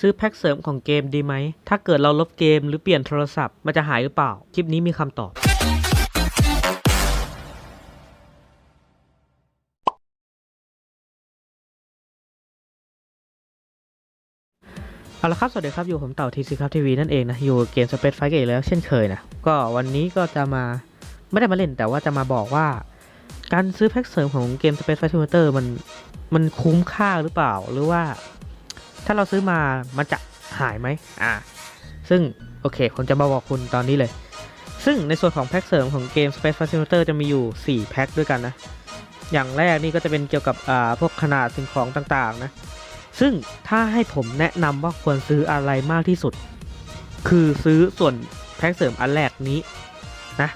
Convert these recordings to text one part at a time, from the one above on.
ซื้อแพ็คเสริมของเกมดีไหม ถ้าเกิดเราลบเกมหรือเปลี่ยนโทรศัพท์ มันจะหายหรือเปล่า คลิปนี้มีคำตอบ เอาละครับ สวัสดีครับ อยู่ผมเต่าทีซีครับทีวีนั่นเองนะ อยู่เกมสเปซไฟกันอีกแล้วเช่นเคยนะ ก็วันนี้ก็จะมา ไม่ได้มาเล่นแต่ว่าจะมาบอกว่า การซื้อแพ็คเสริมของเกม Space Fighter Simulator มัน มันคุ้มค่าหรือเปล่า หรือว่า ถ้าเราซื้อมามันจะหายไหมอ่า ซึ่งโอเค ผมจะมาบอกคุณตอนนี้เลย ซึ่งในส่วนของแพ็คเสริมของเกม Space Fighter Simulator จะมีอยู่ 4 แพ็คด้วยกันนะ อย่างแรกนี่ก็จะเป็นเกี่ยวกับอ่าพวกขนาดสิ่งของต่างๆนะ ซึ่งถ้าให้ผมแนะนำว่าควรซื้ออะไรมากที่สุด คือซื้อส่วนแพ็คเสริมอันแรกนี้นะ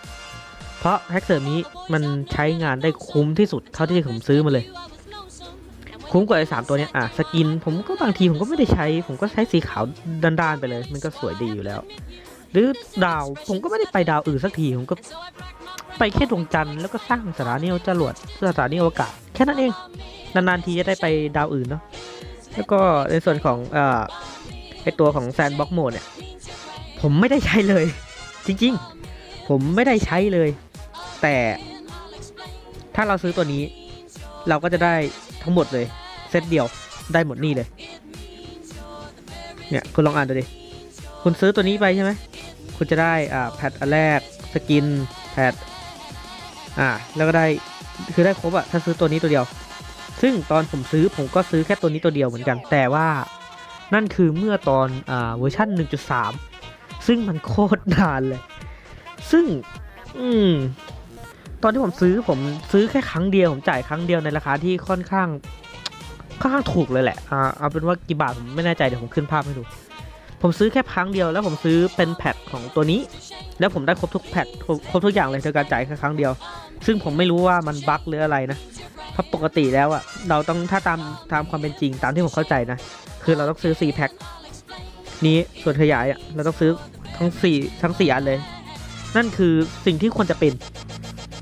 เพราะแพ็คเสริมนี้มันใช้งานได้คุ้มที่สุดเท่าที่ผมซื้อมาเลย คุ้มกว่าไอ้สามตัวเนี้ยอะสกินผมก็บางทีผมก็ไม่ได้ใช้ ผมก็ใช้สีขาวด้านๆไปเลย มันก็สวยดีอยู่แล้ว หรือดาวผมก็ไม่ได้ไปดาวอื่นสักทีผมก็ไปแค่ดวงจันทร์แล้วก็สร้างสถานีจรวดสถานีอวกาศแค่นั้นเอง นานๆทีจะได้ไปดาวอื่นเนาะแล้วก็ในส่วนของเอ่อไอตัวของแซนบ็อกโหมดเนี่ยผมไม่ได้ใช้เลย จริงๆ ผมไม่ได้ใช้เลย แต่ถ้าเราซื้อตัวนี้ เราก็จะได้ ทั้งหมดเลย เซตเดียวได้หมดนี่เลย เนี่ย คุณลองอ่านดูดิ คุณซื้อตัวนี้ไปใช่ไหม คุณจะได้อ่าแพทอันแรกสกินแพทอ่าแล้วก็ได้คือได้ครบอะถ้าซื้อตัวนี้ตัวเดียว ซึ่งตอนผมซื้อผมก็ซื้อแค่ตัวนี้ตัวเดียวเหมือนกัน แต่ว่านั่นคือเมื่อตอนอ่าเวอร์ชัน1.3 ซึ่งมันโคตรนานเลย ซึ่ง อืม ตอนที่ผมซื้อผมซื้อแค่ครั้งเดียวผมจ่ายครั้งเดียวในราคาที่ค่อนข้างค่อนข้างถูกเลยแหละอ่าเอาเป็นว่ากี่บาทผมไม่แน่ใจเดี๋ยวผมขึ้นภาพให้ดู ผมซื้อแค่ครั้งเดียวแล้วผมซื้อเป็นแพทของตัวนี้ แล้วผมได้ครบทุกแพทครบทุกอย่างเลยโดยการจ่ายแค่ครั้งเดียว ซึ่งผมไม่รู้ว่ามันบั๊กหรืออะไรนะเพราะปกติแล้วอะเราต้องถ้าตามตามความเป็นจริงตามที่ผมเข้าใจนะ คือเราต้องซื้อ4แพ็คนี้ส่วนขยายอะเราต้องซื้อทั้ง4ทั้ง4อันเลย นั่นคือสิ่งที่ควรจะเป็น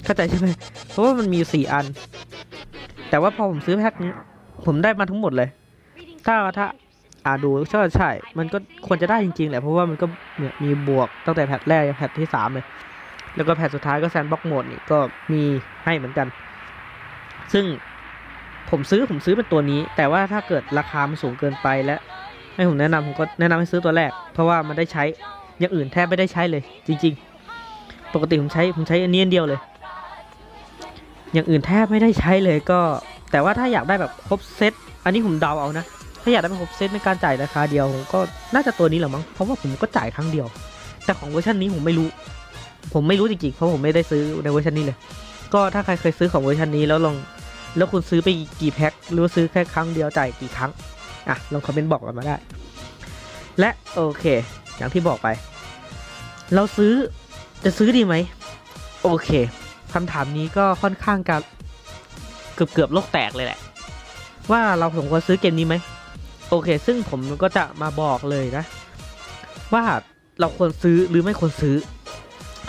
เข้าใจใช่ไหมเพราะว่ามันมีสี่อัน แต่ว่าพอผมซื้อแพ็คนี้ ผมได้มาทั้งหมดเลย ถ้าถ้าอ่าดูใช่ใช่ มันก็ควรจะได้จริงๆแหละเพราะว่ามันก็มีบวกตั้งแต่แพทแรกแพทที่สามเลย แล้วก็แพทสุดท้ายก็แซนบ็อกโหมดนี่ก็มีให้เหมือนกัน ซึ่งผมซื้อผมซื้อเป็นตัวนี้ แต่ว่าถ้าเกิดราคามันสูงเกินไปและให้ผมแนะนำผมก็แนะนำให้ซื้อตัวแรก เพราะว่ามันได้ใช้อย่างอื่นแทบไม่ได้ใช้เลย จริง ๆ ปกติผมใช้ผมใช้อันนี้อันเดียวเลย อย่างอื่นแทบไม่ได้ใช้เลยก็ แต่ว่าถ้าอยากได้แบบครบเซตอันนี้ผมเดาเอานะ ถ้าอยากได้แบบครบเซตในการจ่ายราคาเดียวผมก็น่าจะตัวนี้แหละมั้งเพราะว่าผมก็จ่ายครั้งเดียว แต่ของเวอร์ชันนี้ผมไม่รู้ ผมไม่รู้จริงๆเพราะผมไม่ได้ซื้อในเวอร์ชันนี้เลย ก็ถ้าใครเคยซื้อของเวอร์ชันนี้แล้วลองแล้วคุณซื้อไปกี่แพ็คหรือว่าซื้อแค่ครั้งเดียวจ่ายกี่ครั้งอะลองคอมเมนต์บอกกันมาได้ และโอเค อย่างที่บอกไป เราซื้อจะซื้อดีไหมโอเค คำถามนี้ก็ค่อนข้างกับเกือบเกือบๆโลกแตกเลยแหละ ว่าเราสมควรซื้อเกมนี้ไหม โอเค ซึ่งผมก็จะมาบอกเลยนะ ว่าเราควรซื้อหรือไม่ควรซื้อ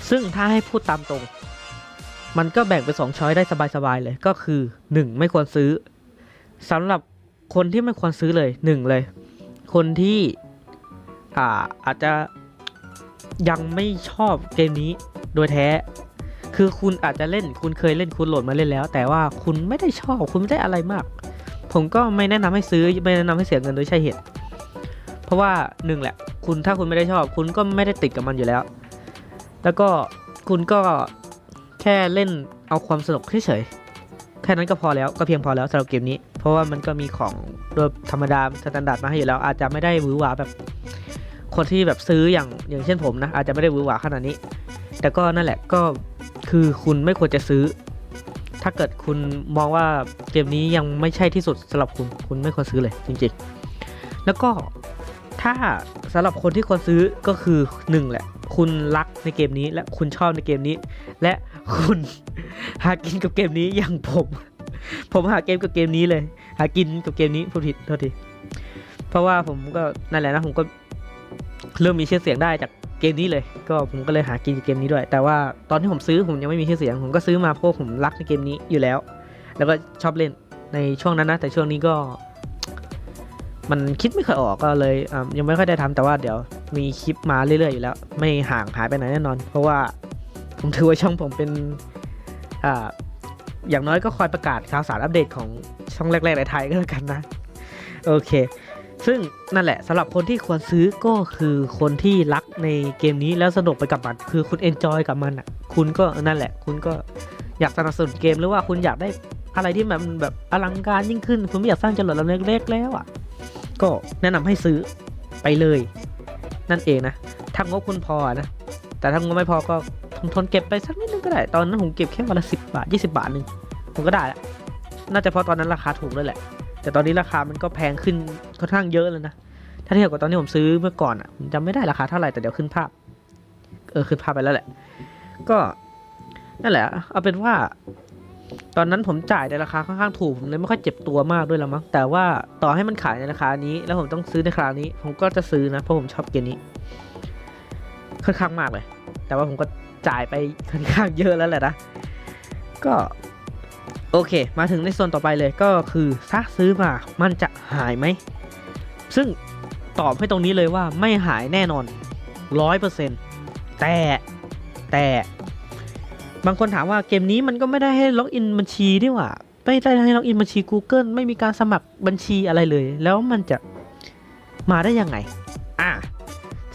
ซึ่งถ้าให้พูดตามตรง มันก็แบ่งเป็นสองช้อยได้สบายๆเลยก็คือหนึ่งไม่ควรซื้อสำหรับคนที่ไม่ควรซื้อเลยหนึ่งเลย คนที่อาอาจจะยังไม่ชอบเกมนี้โดยแท้ คือคุณอาจจะเล่นคุณเคยเล่นคุณโหลดมาเล่นแล้ว แต่ว่าคุณไม่ได้ชอบคุณไม่ได้อะไรมาก ผมก็ไม่แนะนำให้ซื้อไม่แนะนำให้เสียเงินโดยใช่เหตุ เพราะว่าหนึ่งแหละ คุณถ้าคุณไม่ได้ชอบ คุณก็ไม่ได้ติดกับมันอยู่แล้ว แล้วก็คุณก็แค่เล่นเอาความสนุกเฉยๆแค่นั้นก็พอแล้วก็เพียงพอแล้วสำหรับเกมนี้ เพราะว่ามันก็มีของโดยธรรมดาสแตนดาร์ดมาให้อยู่แล้ว อาจจะไม่ได้หวือหวาแบบคนที่แบบซื้ออย่างอย่างเช่นผมนะอาจจะไม่ได้หวือหวาขนาดนี้ แต่ก็นั่นแหละก็ คือคุณไม่ควรจะซื้อ ถ้าเกิดคุณมองว่าเกมนี้ยังไม่ใช่ที่สุดสำหรับคุณ คุณไม่ควรซื้อเลยจริงๆ แล้วก็ถ้าสำหรับคนที่ควรซื้อก็คือหนึ่งแหละ คุณรักในเกมนี้และคุณชอบในเกมนี้ และคุณหากินกับเกมนี้อย่างผม ผมหาเกมกับเกมนี้เลย หากินกับเกมนี้พูดผิดโทษทีเพราะว่าผมก็นั่นแหละนะผมก็เริ่มมีชื่อเสียงได้จาก เกมนี้เลย ก็ผมก็เลยหากินกับเกมนี้ด้วย แต่ว่าตอนที่ผมซื้อผมยังไม่มีชื่อเสียง ผมก็ซื้อมาเพราะผมรักในเกมนี้อยู่แล้ว แล้วก็ชอบเล่นในช่วงนั้นนะ แต่ช่วงนี้ก็ มันคิดไม่ค่อยออกก็เลยยังไม่ค่อยได้ทำแต่ว่าเดี๋ยวมีคลิปมาเรื่อยๆอยู่แล้ว ไม่ห่างหายไปไหนแน่นอน เพราะว่าผมถือว่าช่องผมเป็นอ่าอย่างน้อยก็คอยประกาศข่าวสารอัปเดตของช่องแรกๆในไทยก็แล้วกันนะ โอเค ซึ่งนั่นแหละสำหรับคนที่ควรซื้อก็คือคนที่รักในเกมนี้แล้วสนุกไปกับมัน คือคุณเอนจอยกับมันอะคุณก็นั่นแหละ คุณก็อยากสนับสนุนเกมหรือว่าคุณอยากได้อะไรที่มันแบบอลังการยิ่งขึ้น คุณไม่อยากสร้างจรวดลำเล็กๆแล้วอะก็แนะนำให้ซื้อไปเลย นั่นเองนะถ้างบคุณพอนะแต่ถ้างบไม่พอก็ทนทนเก็บไปสักนิดนึงก็ได้ ตอนนั้นผมเก็บแค่วันละสิบบาทยี่สิบาทหนึ่งผมก็ได้ละน่าจะเพราะตอนนั้นราคาถูกด้วยแหละ แต่ตอนนี้ราคามันก็แพงขึ้นค่อนข้างเยอะเลยนะ ถ้าเทียบกับตอนที่ผมซื้อเมื่อก่อนอะผมจำไม่ได้ราคาเท่าไหร่แต่เดี๋ยวขึ้นภาพ เออขึ้นภาพไปแล้วแหละ ก็นั่นแหละ เอาเป็นว่า ตอนนั้นผมจ่ายในราคาค่อนข้างถูกผมเลยไม่ค่อยเจ็บตัวมากด้วยละมั้งแต่ว่าต่อให้มันขายในราคานี้ แล้วผมต้องซื้อในคราคานี้ ผมก็จะซื้อนะเพราะผมชอบเกมนี้ค่อนข้างมากเลย แต่ว่าผมก็จ่ายไปค่อนข้างเยอะแล้วแหละนะก็ โอเค มาถึงในส่วนต่อไปเลยก็คือถ้าซื้อมามันจะหายไหม ซึ่งตอบให้ตรงนี้เลยว่าไม่หายแน่นอนร้อยเปอร์เซ็นต์แต่แต่บางคนถามว่าเกมนี้มันก็ไม่ได้ให้ล็อกอินบัญชีนี่หว่าไม่ได้ให้ล็อกอินบัญชี Google ไม่มีการสมัครบัญชีอะไรเลย แล้วมันจะมาได้ยังไง อะ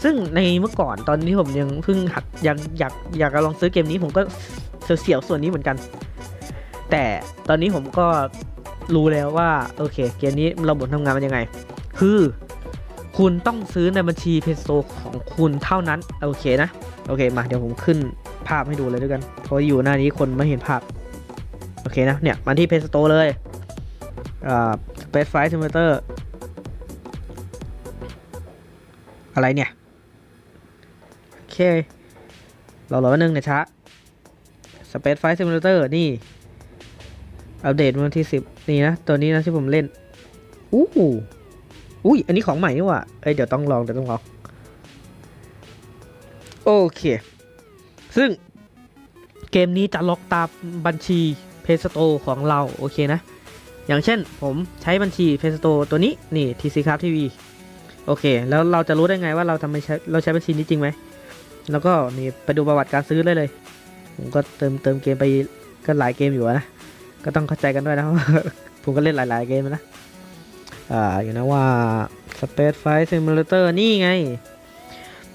ซึ่งในเมื่อก่อนตอนที่ผมยังเพิ่งหัดยังอยากอยากลองซื้อเกมนี้ผมก็เสียวๆส่วนนี้เหมือนกัน แต่ตอนนี้ผมก็รู้แล้วว่าโอเค เกมนี้ระบบทำงานมันยังไง คือคุณต้องซื้อในบัญชีเพโซของคุณเท่านั้น โอเคนะ โอเค มาเดี๋ยวผมขึ้นภาพให้ดูเลยด้วยกัน เพราะอยู่หน้านี้คนไม่เห็นภาพ โอเคนะ เนี่ย มาที่เพ y สโตเลยอ่า Space Flight Simulator อะไรเนี่ย โอเครอรอแป๊บนึงเนี่ยช้า Space Flight Simulator นี่ อัปเดตวันที่สิบนี่นะ ตัวนี้นะที่ผมเล่น อู้หูอุ้ย อันนี้ของใหม่นี่ว่าเอ้ย เดี๋ยวต้องลอง เดี๋ยวต้องลอง โอเค ซึ่งเกมนี้จะล็อกตามบัญชีเพสโตของเรา โอเคนะ อย่างเช่นผมใช้บัญชีเพสโตตัวนี้ นี่ TC Craft TV โอเค แล้วเราจะรู้ได้ไงว่าเราทำไมใช้เราใช้บัญชีนี้จริงไหม แล้วก็นี่ไปดูประวัติการซื้อได้เลย ผมก็เติมเติมเกมไปก็หลายเกมอยู่นะ ก็ต้องเข้าใจกันด้วยนะผมก็เล่นหลาย ๆ เกมนะอ่าอยู่นะว่า Space Flight Simulator นี่ไง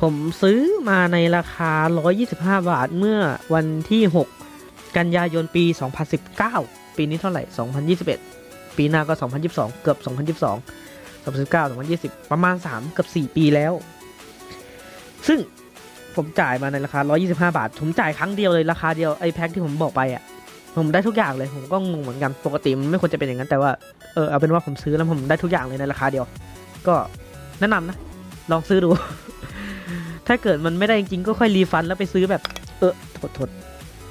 ผมซื้อมาในราคา 125 บาทเมื่อวันที่ 6 กันยายนปี 2019 ปีนี้เท่าไหร่ 2021 ปีหน้าก็ 2022 เกือบ 2022 2019 2020 ประมาณ 3 เกือบ 4 ปีแล้ว ซึ่งผมจ่ายมาในราคา 125 บาท ผมจ่ายครั้งเดียวเลยราคาเดียวไอ้แพ็คที่ผมบอกไปอะ ผมได้ทุกอย่างเลยผมก็งงเหมือนกันปกติมันไม่ควรจะเป็นอย่างนั้นแต่ว่าเออเอาเป็นว่าผมซื้อแล้วผมได้ทุกอย่างเลยในราคาเดียว ก็แนะนำนะ ลองซื้อดู ถ้าเกิดมันไม่ได้จริงๆก็ค่อยรีฟันแล้วไปซื้อแบบ เออโทษโทษ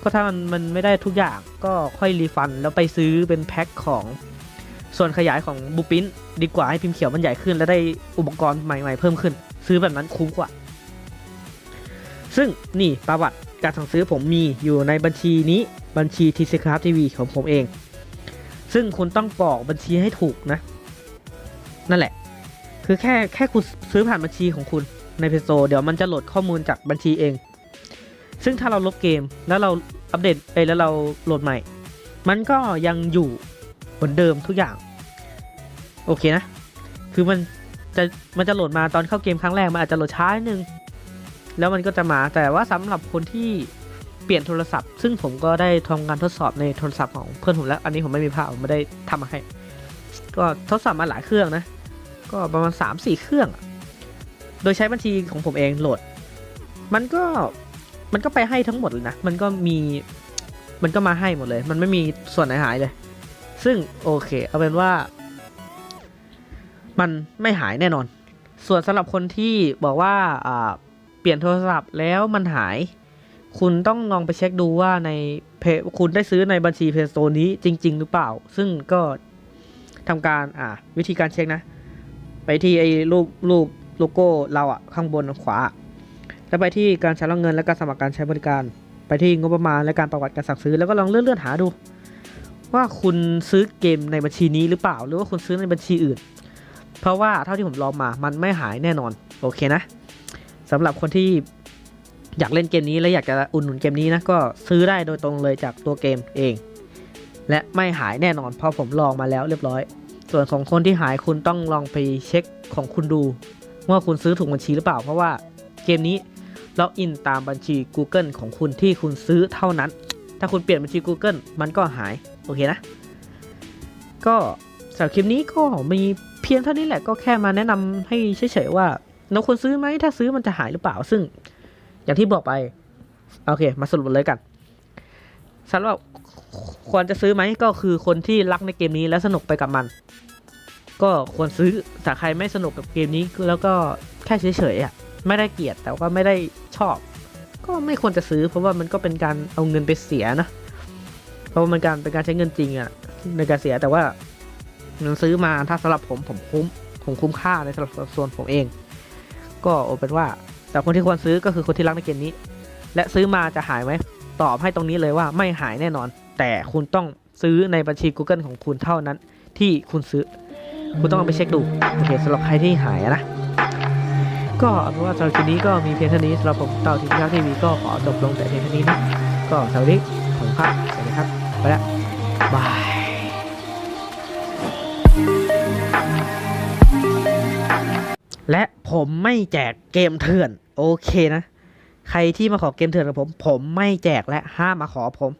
ก็ถ้ามันมันไม่ได้ทุกอย่างก็ค่อยรีฟันแล้วไปซื้อเป็นแพ็คของส่วนขยายของบูปินดีกว่าให้พิมพ์เขียวมันใหญ่ขึ้น แล้วได้อุปกรณ์ใหม่ๆเพิ่มขึ้น ซื้อแบบนั้นคุ้มกว่า ซึ่งนี่ประวัติการสั่งซื้อผมมีอยู่ในบัญชีนี้ บัญชีทีซีคราฟทีวีของผมเอง ซึ่งคุณต้องกรอกบัญชีให้ถูกนะ นั่นแหละ คือแค่แค่คุณซื้อผ่านบัญชีของคุณในเพโซเดี๋ยวมันจะโหลดข้อมูลจากบัญชีเอง ซึ่งถ้าเราลบเกมแล้วเราอัปเดตไปแล้วเราโหลดใหม่ มันก็ยังอยู่เหมือนเดิมทุกอย่าง โอเคนะ คือมันจะมันจะโหลดมาตอนเข้าเกมครั้งแรกมันอาจจะโหลดช้านิดนึงแล้วมันก็จะมาแต่ว่าสำหรับคนที่ เปลี่ยนโทรศัพท์ ซึ่งผมก็ได้ทำการทดสอบในโทรศัพท์ของเพื่อนผมแล้ว อันนี้ผมไม่มีภาพผมไม่ได้ทำมาให้ ก็ทดสอบมาหลายเครื่องนะ ก็ประมาณ 3-4 เครื่อง โดยใช้บัญชีของผมเองโหลด มันก็มันก็ไปให้ทั้งหมดเลยนะ มันก็มี มันก็มาให้หมดเลย มันไม่มีส่วนไหนหายเลย ซึ่งโอเค เอาเป็นว่า มันไม่หายแน่นอน ส่วนสำหรับคนที่บอกว่าเปลี่ยนโทรศัพท์แล้วมันหาย คุณต้องลองไปเช็คดูว่าในเพคุณได้ซื้อในบัญชีเพย์สโตนี้จริง ๆ หรือเปล่า ซึ่งก็ทำการอ่าวิธีการเช็คนะ ไปที่ไอ้รูปรูปโลโก้เราอะข้างบนขวา แล้วไปที่การใชำระเงินและการสมัครการใช้บริการ ไปที่งบประมาณและการประวัติการสั่งซื้อแล้วก็ลองเลื่อนเลื่อนหาดู ว่าคุณซื้อเกมในบัญชีนี้หรือเปล่า หรือว่าคุณซื้อในบัญชีอื่น เพราะว่าเท่าที่ผมลองมามันไม่หายแน่นอนโอเคนะสำหรับคนที่ อยากเล่นเกมนี้และอยากจะอุ่นหนุนเกมนี้นะก็ซื้อได้โดยตรงเลยจากตัวเกมเอง และไม่หายแน่นอนเพราะผมลองมาแล้วเรียบร้อย ส่วนของคนที่หายคุณต้องลองไปเช็คของคุณดู ว่าคุณซื้อถูกบัญชีหรือเปล่า เพราะว่าเกมนี้ล็อกอินตามบัญชี Google ของคุณที่คุณซื้อเท่านั้น ถ้าคุณเปลี่ยนบัญชี Google มันก็หายโอเคนะ ก็สำหรับคลิปนี้ก็มีเพียงเท่านี้แหละก็แค่มาแนะนำให้เฉยๆว่าเราควรซื้อไหมถ้าซื้อมันจะหายหรือเปล่าซึ่ง อย่างที่บอกไป โอเค มาสรุปเลยกันสำหรับควรจะซื้อไหมก็คือคนที่รักในเกมนี้และสนุกไปกับมัน ก็ควรซื้อแต่ใครไม่สนุกกับเกมนี้แล้วก็แค่เฉยๆอะไม่ได้เกลียดแต่ว่าไม่ได้ชอบ ก็ไม่ควรจะซื้อ เพราะว่ามันก็เป็นการเอาเงินไปเสียนะเพราะว่ามันการเป็นการใช้เงินจริงอะในการเสียแต่ว่ามันซื้อมาถ้าสำหรับผมผมคุ้มผมคุ้มค่าในสำหรับส่วนผมเอง ก็เอาเป็นว่า แต่คนที่ควรซื้อก็คือคนที่รักในเกมนี้ และซื้อมาจะหายไหมตอบให้ตรงนี้เลยว่าไม่หายแน่นอน แต่คุณต้องซื้อในบัญชี Google ของคุณเท่านั้น ที่คุณซื้อ คุณต้องเอาไปเช็คดูโอเคสำหรับใครที่หายนะ ก็เอาเป็นว่าสำหรับคลิปนี้ก็มีเพียงเท่านี้สำหรับผมเต่าทีมชาติทีวีก็ขอจบลงแต่เพียงเท่านี้นะก็สวัสดีผมครับสวัสดีครับไปแล้วบาย และผมไม่แจกเกมเถื่อน โอเคนะ ใครที่มาขอเกมเถื่อนกับผม ผมไม่แจกและห้ามมาขอผม